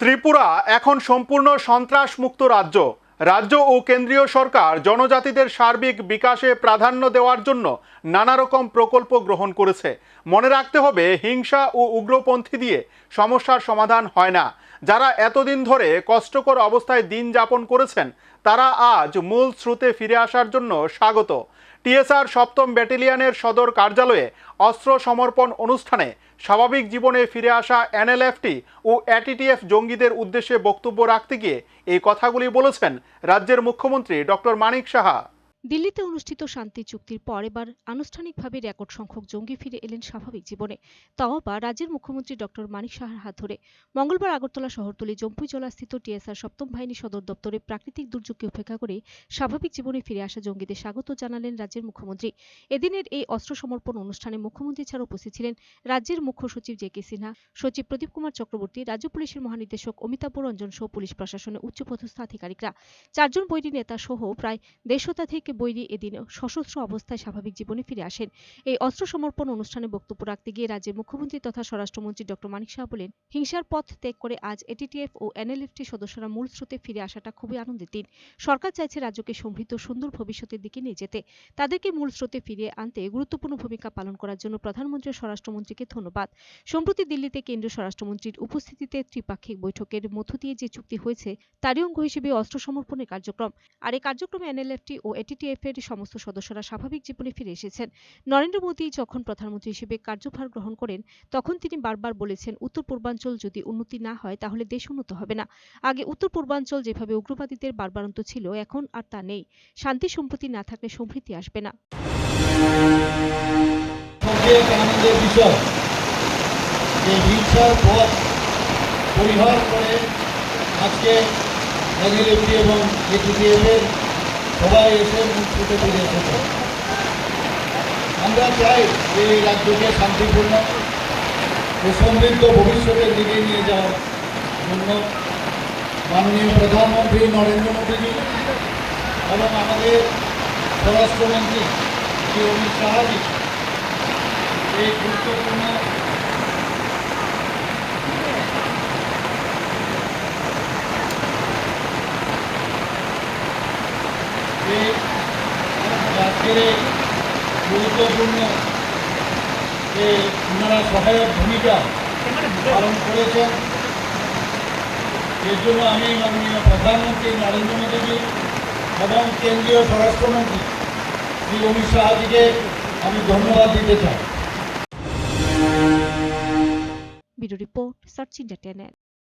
ত্রিপুরা এখন সম্পূর্ণ সন্ত্রাসমুক্ত রাজ্য। রাজ্য ও কেন্দ্রীয় সরকার জনজাতিদের সার্বিক বিকাশে প্রাধান্য দেওয়ার জন্য নানা রকম প্রকল্প গ্রহণ করেছে। মনে রাখতে হবে, হিংসা ও উগ্রপন্থী দিয়ে সমস্যার সমাধান হয় না। যারা এতদিন ধরে কষ্টকর অবস্থায় দিন যাপন করেছেন, তারা আজ মূল স্রোতে ফিরে আসার জন্য স্বাগত। টিএসআর সপ্তম ব্যাটালিয়নের সদর কার্যালয়ে অস্ত্র সমর্পণ অনুষ্ঠানে স্বাভাবিক জীবনে ফিরে আসা এনএলএফটি ও এটিটিএফ জঙ্গিদের উদ্দেশ্যে বক্তব্য রাখতে গিয়ে এই কথাগুলি বলেছেন রাজ্যের মুখ্যমন্ত্রী ডক্টর মানিক সাহা। দিল্লিতে অনুষ্ঠিত শান্তি চুক্তির পর এবার আনুষ্ঠানিকভাবে রেকর্ড সংখ্যক জঙ্গি ফিরে এলেন স্বাভাবিক জীবনে। তাও বা রাজ্যের মুখ্যমন্ত্রী ডক্টর মানিক সাহার হাত ধরে মঙ্গলবার আগরতলা শহরতলি জম্পুইজলাস্থিত টিএসআর সপ্তম বাহিনী সদর দপ্তরে প্রাকৃতিক দুর্যোগকে উপেক্ষা করে স্বাভাবিক জীবনে ফিরে আসা জঙ্গিদের স্বাগত জানালেন রাজ্যের মুখ্যমন্ত্রী। এদিনের এই অস্ত্র সমর্পণ অনুষ্ঠানে মুখ্যমন্ত্রী ছাড়া উপস্থিত ছিলেন রাজ্যের মুখ্য সচিব জে কে সিনহা, সচিব প্রদীপ কুমার চক্রবর্তী, রাজ্য পুলিশের মহানির্দেশক অমিতাভ রঞ্জন সহ পুলিশ প্রশাসনের উচ্চপদস্থ আধিকারিকরা। চারজন বৈরী নেতা সহ প্রায় দেড় শতাধিক বৈরী এদিন সশস্ত্র অবস্থায় স্বাভাবিক জীবনে ফিরে আসেন। এই অস্ত্র সমর্পণ অনুষ্ঠানে বক্তব্য রাখতে গিয়ে রাজ্যের মুখ্যমন্ত্রী তথা স্বরাষ্ট্রমন্ত্রী ডক্টর মানিক শাহ বলেন, হিংসার পথ ত্যাগ করে আজ এটিটিএফ ও এনএলএফটি সদস্যরা মূল স্রোতে ফিরে আসাটা খুবই আনন্দের দিন। সরকার চাইছে রাজ্যকে সমৃদ্ধ, সুন্দর ভবিষ্যতের দিকে নিয়ে যেতে। তাদেরকে মূল স্রোতে ফিরিয়ে আনতে গুরুত্বপূর্ণ ভূমিকা পালন করার জন্য প্রধানমন্ত্রী স্বরাষ্ট্রমন্ত্রীকে ধন্যবাদ। সম্প্রতি দিল্লিতে কেন্দ্রীয় স্বরাষ্ট্রমন্ত্রীর উপস্থিতিতে ত্রিপাক্ষিক বৈঠকের মধ্য দিয়ে যে চুক্তি হয়েছে, তারই অঙ্গ হিসেবে অস্ত্র সমর্পণের কার্যক্রম। আর এই কার্যক্রমে এনএলএফটি ও এটিটিএফ এর সমস্ত সদস্যরা স্বাভাবিক জীবনে ফিরে এসেছেন। নরেন্দ্র মোদী যখন প্রধানমন্ত্রী হিসেবে কার্যভার গ্রহণ করেন, তখন তিনি বারবার বলেছেন, উত্তর পূর্বাঞ্চল যদি উন্নতি না হয়, তাহলে দেশ উন্নত হবে না। আগে উত্তর পূর্বাঞ্চল যেভাবে উগ্রবাদীদের বারবারন্ত ছিল, এখন আর তা নেই। শান্তি সম্প্রতি না থাকলে সমৃদ্ধি আসবে না। পরিহার করে আজকে এবং এটিটিএফের সবাই এসে মুখ্যতে ফিরে এসেছে। আমরা চাই এই রাজ্যকে শান্তিপূর্ণ ও সমৃদ্ধ ভবিষ্যতের দিকে নিয়ে যাওয়ার জন্য। মাননীয় প্রধানমন্ত্রী নরেন্দ্র মোদীজি এবং আমাদের স্বরাষ্ট্রমন্ত্রী শ্রী অমিত শাহজি এই গুরুত্বপূর্ণ এই আজকের গুরুত্বপূর্ণ যে ওনারা সহায়ক ভূমিকা পালন করেছেন। এর জন্য আমি মাননীয় প্রধানমন্ত্রী নরেন্দ্র মোদীজি এবং কেন্দ্রীয় স্বরাষ্ট্রমন্ত্রী শ্রী অমিত শাহজিকে আমি ধন্যবাদ দিতে চাই। Report search India